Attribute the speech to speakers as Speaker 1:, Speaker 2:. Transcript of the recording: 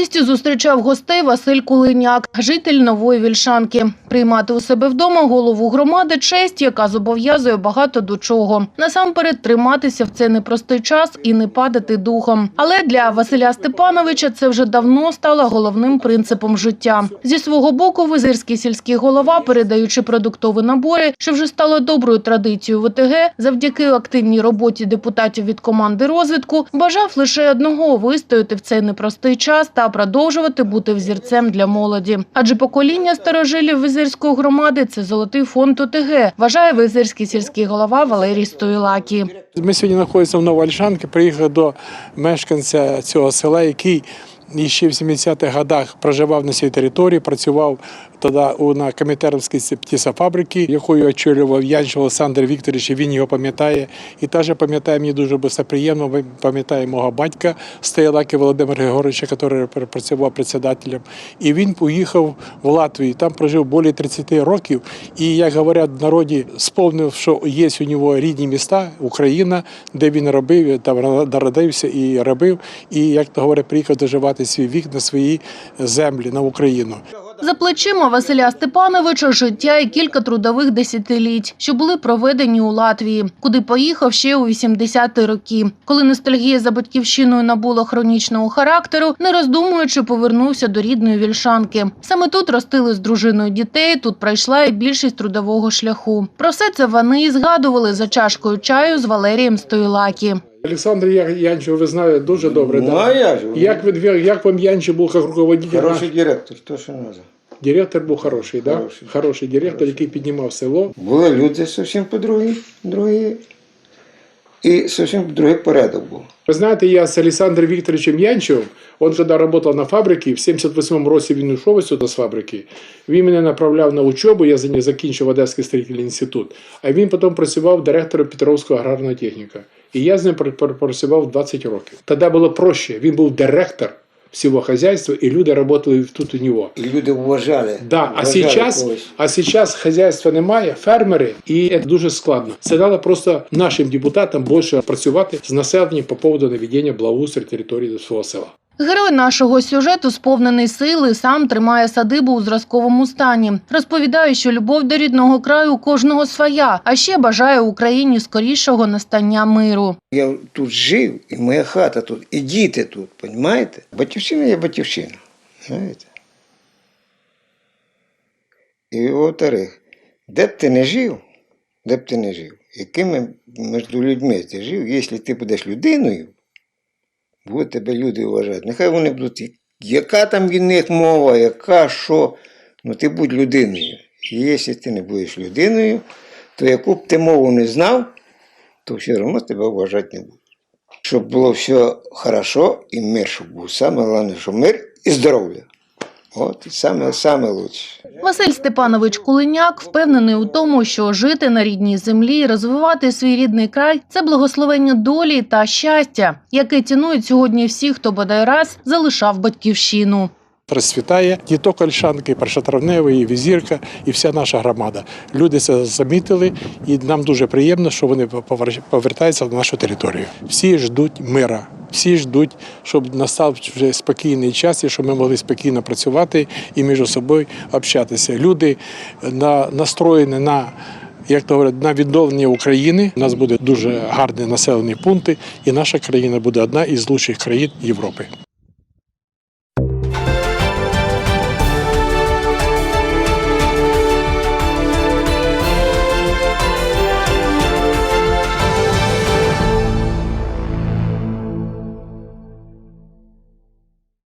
Speaker 1: Радістю зустрічав гостей Василь Кулиняк, житель Нової Вільшанки. Приймати у себе вдома голову громади честь, яка зобов'язує багато до чого. Насамперед триматися в цей непростий час і не падати духом. Але для Василя Степановича це вже давно стало головним принципом життя. Зі свого боку, визирський сільський голова, передаючи продуктові набори, що вже стало доброю традицією ВТГ, завдяки активній роботі депутатів від команди розвитку, бажав лише одного вистояти в цей непростий час та продовжувати бути взірцем для молоді. Адже покоління старожилів визирської громади це золотий фонд ОТГ, вважає визирський сільський голова Валерій Стоїлакі.
Speaker 2: Ми сьогодні знаходимося в Новоальшанки, приїхали до мешканця цього села, який ще в 70-х годах проживав на цій території, працював тоді на Комітерівській птицефабриці, якою очолював Янч Олександр Вікторович, і він його пам'ятає. І теж пам'ятає мені дуже було приємно, пам'ятає мого батька Стоялаки Володимира Григоровича, який працював председателем. І він поїхав в Латвію, там прожив більше 30 років. І, як говорять в народі, сповнив, що є у нього рідні міста, Україна, де він робив, там народився і робив. І, як то говорять, приїхав доживати свій вік на свої землі, на Україну.
Speaker 1: За плечима Василя Степановича життя і кілька трудових десятиліть, що були проведені у Латвії, куди поїхав ще у 80-ті роки. Коли ностальгія за батьківщиною набула хронічного характеру, не роздумуючи, повернувся до рідної вільшанки. Саме тут ростили з дружиною дітей, тут пройшла і більшість трудового шляху. Про все це вони і згадували за чашкою чаю з Валерієм Стоїлакі.
Speaker 2: Олександр Янчев, ви знаєте, дуже добре.
Speaker 3: Ну, а як же?
Speaker 2: Як, ви, як вам Янчев був як руководитель?
Speaker 3: Хороший директор, то що треба.
Speaker 2: Директор був хороший, да?
Speaker 3: Хороший.
Speaker 2: хороший директор, який піднімав село.
Speaker 3: Були люди зовсім по-другі, другі. І зовсім другий порядок був.
Speaker 2: Ви знаєте, я з Олександром Вікторовичем Янчевым, он коли працював на фабриці, в 78-му році він ушов сюди з фабрики, він мене направляв на учебу, я за закінчив Одеський строїтельний інститут, а він потім працював директором Петровського аграрного техніка. І я з ним пр- пр- працював 20 років. Тоді було проще, він був директор всього хазяйства, і люди працювали тут у нього.
Speaker 3: І люди вважали.
Speaker 2: Да, а сейчас,
Speaker 3: когось.
Speaker 2: а сейчас хазяйства немає, фермери, і це дуже складно. Це дало просто нашим депутатам більше працювати з населенням по поводу наведення благоустрою території свого села.
Speaker 1: Герой нашого сюжету, сповнений сили, сам тримає садибу у зразковому стані. Розповідає, що любов до рідного краю кожного своя, а ще бажає Україні скорішого настання миру.
Speaker 3: Я тут жив, і моя хата тут, і діти тут, розумієте? Батьківщина є батьківщина. Знаєте? І во-вторых, де б ти не жив, де б ти не жив, якими між людьми ти жив, якщо ти будеш людиною, будуть тебе люди вважати. Нехай вони будуть, яка там від них мова, яка що, ну ти будь людиною. І якщо ти не будеш людиною, то яку б ти мову не знав, то все одно тебе вважати не будуть. Щоб було все хорошо і мир, щоб був. Саме головне, що мир і здоров'я. От саме, саме лучше.
Speaker 1: Василь Степанович Кулиняк впевнений у тому, що жити на рідній землі і розвивати свій рідний край це благословення долі та щастя, яке цінують сьогодні всі, хто бодай раз залишав батьківщину.
Speaker 2: Розцвітає не тільки Ольшанки, і Першотравневий, і Візірка, і вся наша громада. Люди це замітили, і нам дуже приємно, що вони повер- повертаються на нашу територію. Всі ждуть мира. Всі ждуть, щоб настав вже спокійний час, і щоб ми могли спокійно працювати і між собою общатися. Люди на, настроєні на як то говорять, на відновлення України. У нас буде дуже гарні населені пункти, і наша країна буде одна із лучших країн Європи.